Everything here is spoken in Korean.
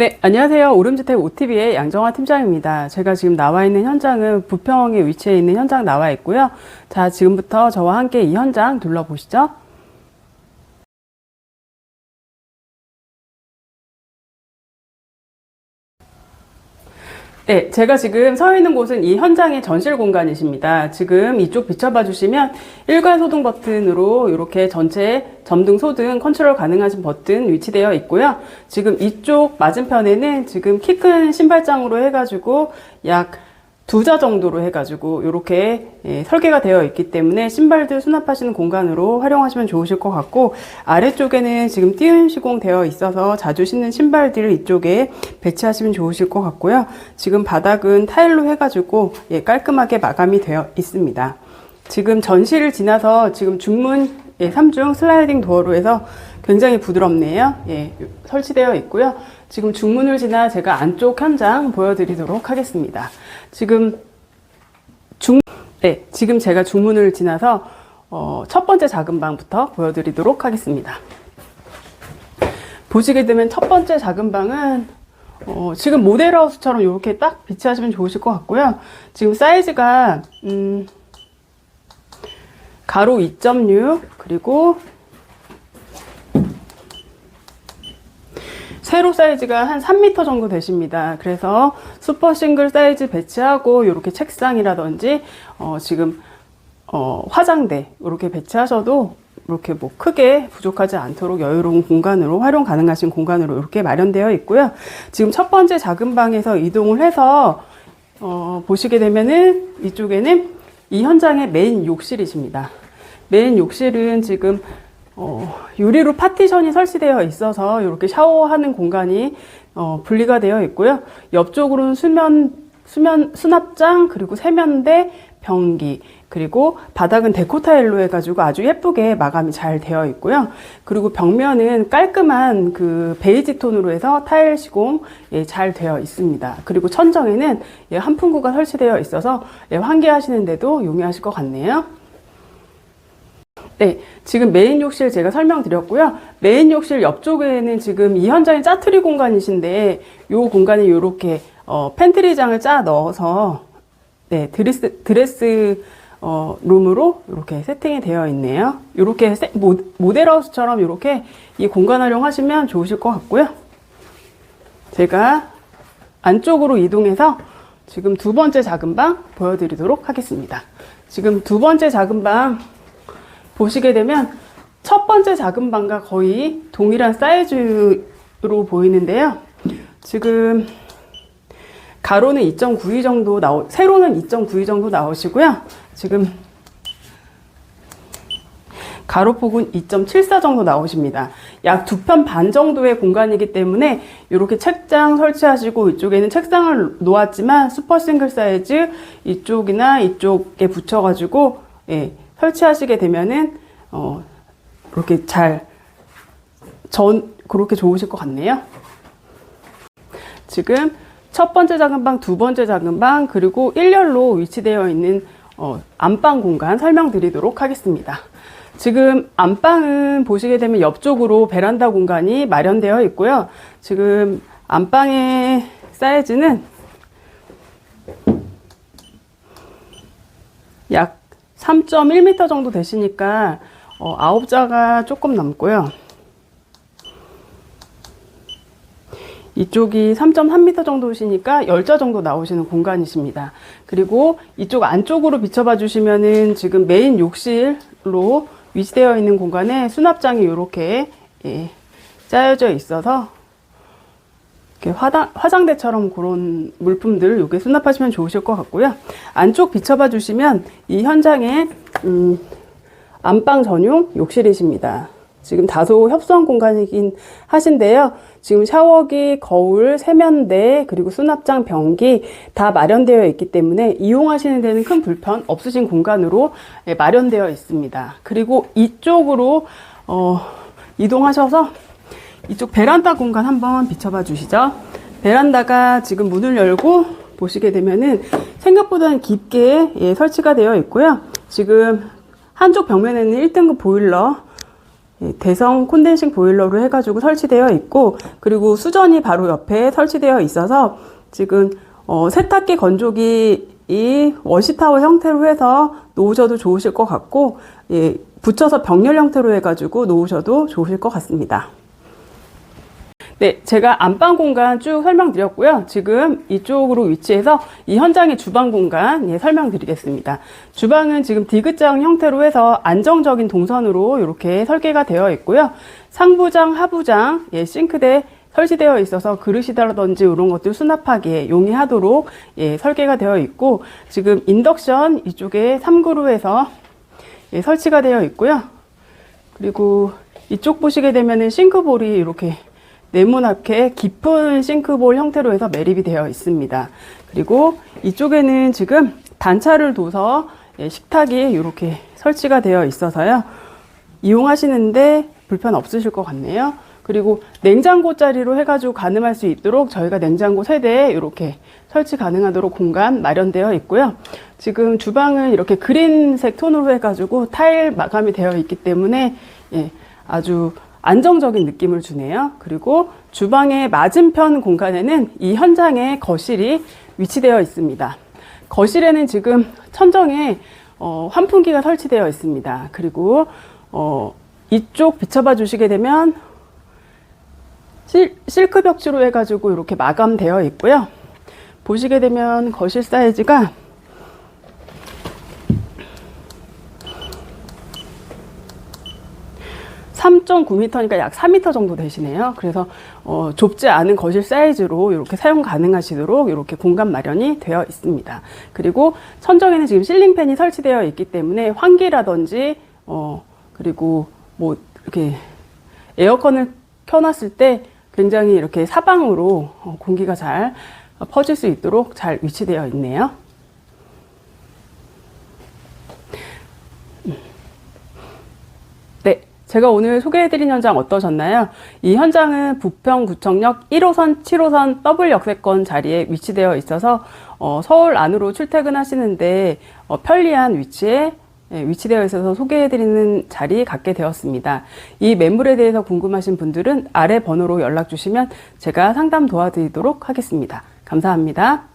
네, 안녕하세요. 오름주택 OTV의 양정화 팀장입니다. 제가 지금 나와 있는 현장은 부평에 위치해 있는 현장 나와 있고요. 자, 지금부터 저와 함께 이 현장 둘러보시죠. 네, 제가 지금 서 있는 곳은 이 현장의 전실 공간이십니다. 지금 이쪽 비춰봐 주시면 일괄 소등 버튼으로 이렇게 전체 점등 소등 컨트롤 가능하신 버튼 위치되어 있고요. 지금 이쪽 맞은편에는 지금 키 큰 신발장으로 해가지고 약 두자 정도로 해가지고 이렇게 예, 설계가 되어 있기 때문에 신발들 수납하시는 공간으로 활용하시면 좋으실 것 같고 아래쪽에는 지금 띄운 시공 되어 있어서 자주 신는 신발들을 이쪽에 배치하시면 좋으실 것 같고요. 지금 바닥은 타일로 해가지고 예, 깔끔하게 마감이 되어 있습니다. 지금 전시를 지나서 지금 중문 예, 3중 슬라이딩 도어로 해서 굉장히 부드럽네요. 예, 설치되어 있고요. 지금 중문을 지나 제가 안쪽 현장 보여드리도록 하겠습니다. 지금 중, 네, 지금 제가 중문을 지나서 어, 첫 번째 작은 방부터 보여드리도록 하겠습니다. 보시게 되면 첫 번째 작은 방은 어, 지금 모델하우스처럼 이렇게 딱 비치하시면 좋으실 것 같고요. 지금 사이즈가 음, 가로 2.6 그리고 세로 사이즈가 한 3m 정도 되십니다. 그래서 슈퍼 싱글 사이즈 배치하고 이렇게 책상이라든지 어, 지금 어, 화장대 이렇게 배치하셔도 이렇게 뭐 크게 부족하지 않도록 여유로운 공간으로 활용 가능하신 공간으로 이렇게 마련되어 있고요. 지금 첫 번째 작은 방에서 이동을 해서 어, 보시게 되면은 이쪽에는 이 현장의 메인 욕실이십니다. 메인 욕실은 지금 어, 유리로 파티션이 설치되어 있어서 이렇게 샤워하는 공간이 어, 분리가 되어 있고요. 옆쪽으로는 수면 수면 수납장 그리고 세면대 변기 그리고 바닥은 데코 타일로 해가지고 아주 예쁘게 마감이 잘 되어 있고요. 그리고 벽면은 깔끔한 그 베이지 톤으로 해서 타일 시공 예, 잘 되어 있습니다. 그리고 천정에는 예, 한풍구가 설치되어 있어서 예, 환기하시는데도 용이하실 것 같네요. 네, 지금 메인 욕실 제가 설명드렸고요. 메인 욕실 옆쪽에는 지금 이 현장의 짜투리 공간이신데 이 공간에 이렇게 어, 팬트리장을 짜 넣어서 네, 드레스 드레스 어, 룸으로 이렇게 세팅이 되어 있네요. 이렇게 세, 모, 모델하우스처럼 이렇게 이 공간 활용하시면 좋으실 것 같고요. 제가 안쪽으로 이동해서 지금 두 번째 작은 방 보여드리도록 하겠습니다. 지금 두 번째 작은 방 보시게 되면 첫 번째 작은 방과 거의 동일한 사이즈로 보이는데요. 지금 가로는 2.92 정도 나오, 세로는 2.92 정도 나오시고요. 지금 가로폭은 2.74 정도 나오십니다. 약 두 편 반 정도의 공간이기 때문에 이렇게 책장 설치하시고 이쪽에는 책상을 놓았지만 슈퍼 싱글 사이즈 이쪽이나 이쪽에 붙여가지고 예, 설치하시게 되면은 어, 이렇게 잘 전 그렇게 좋으실 것 같네요. 지금 첫 번째 작은 방, 두 번째 작은 방, 그리고 일렬로 위치되어 있는 어, 안방 공간 설명드리도록 하겠습니다. 지금 안방은 보시게 되면 옆쪽으로 베란다 공간이 마련되어 있고요. 지금 안방의 사이즈는 약 3.1m 정도 되시니까 어, 9자가 조금 남고요. 이쪽이 3.3m 정도시니까 10자 정도 나오시는 공간이십니다. 그리고 이쪽 안쪽으로 비춰봐 주시면은 지금 메인 욕실로 위치되어 있는 공간에 수납장이 이렇게 예, 짜여져 있어서 화장, 화장대처럼 그런 물품들 요게 수납하시면 좋으실 것 같고요. 안쪽 비춰봐 주시면 이 현장에 음, 안방 전용 욕실이십니다. 지금 다소 협소한 공간이긴 하신데요. 지금 샤워기, 거울, 세면대, 그리고 수납장, 변기 다 마련되어 있기 때문에 이용하시는 데는 큰 불편 없으신 공간으로 예, 마련되어 있습니다. 그리고 이쪽으로 어, 이동하셔서 이쪽 베란다 공간 한번 비춰봐 주시죠. 베란다가 지금 문을 열고 보시게 되면은 생각보다는 깊게 예, 설치가 되어 있고요. 지금 한쪽 벽면에는 1등급 보일러 예, 대성 콘덴싱 보일러로 해가지고 설치되어 있고 그리고 수전이 바로 옆에 설치되어 있어서 지금 어, 세탁기 건조기 이 워시타워 형태로 해서 놓으셔도 좋으실 것 같고 예, 붙여서 병렬 형태로 해가지고 놓으셔도 좋으실 것 같습니다. 네, 제가 안방 공간 쭉 설명드렸고요. 지금 이쪽으로 위치해서 이 현장의 주방 공간 예, 설명드리겠습니다. 주방은 지금 디귿장 형태로 해서 안정적인 동선으로 이렇게 설계가 되어 있고요. 상부장, 하부장, 예, 싱크대 설치되어 있어서 그릇이라든지 이런 것들 수납하기에 용이하도록 예, 설계가 되어 있고 지금 인덕션 이쪽에 3그루에서 예, 설치가 되어 있고요. 그리고 이쪽 보시게 되면은 싱크볼이 이렇게 네모나게 깊은 싱크볼 형태로 해서 매립이 되어 있습니다. 그리고 이쪽에는 지금 단차를 둬서 예, 식탁이 이렇게 설치가 되어 있어서요. 이용하시는데 불편 없으실 것 같네요. 그리고 냉장고 자리로 해가지고 가늠할 수 있도록 저희가 냉장고 세대에 이렇게 설치 가능하도록 공간 마련되어 있고요. 지금 주방은 이렇게 그린색 톤으로 해가지고 타일 마감이 되어 있기 때문에 예, 아주 안정적인 느낌을 주네요. 그리고 주방의 맞은편 공간에는 이 현장의 거실이 위치되어 있습니다. 거실에는 지금 천정에 어, 환풍기가 설치되어 있습니다. 그리고 어, 이쪽 비춰봐 주시게 되면 실, 실크 벽지로 해가지고 이렇게 마감되어 있고요. 보시게 되면 거실 사이즈가 3.9m니까 약 4m 정도 되시네요. 그래서 어, 좁지 않은 거실 사이즈로 이렇게 사용 가능하시도록 이렇게 공간 마련이 되어 있습니다. 그리고 천정에는 지금 실링팬이 설치되어 있기 때문에 환기라든지 어, 그리고 뭐 이렇게 에어컨을 켜놨을 때 굉장히 이렇게 사방으로 어, 공기가 잘 퍼질 수 있도록 잘 위치되어 있네요. 네, 제가 오늘 소개해드린 현장 어떠셨나요? 이 현장은 부평구청역 1호선, 7호선 더블 역세권 자리에 위치되어 있어서 어, 서울 안으로 출퇴근하시는데 어, 편리한 위치에 예, 위치되어 있어서 소개해드리는 자리 갖게 되었습니다. 이 매물에 대해서 궁금하신 분들은 아래 번호로 연락 주시면 제가 상담 도와드리도록 하겠습니다. 감사합니다.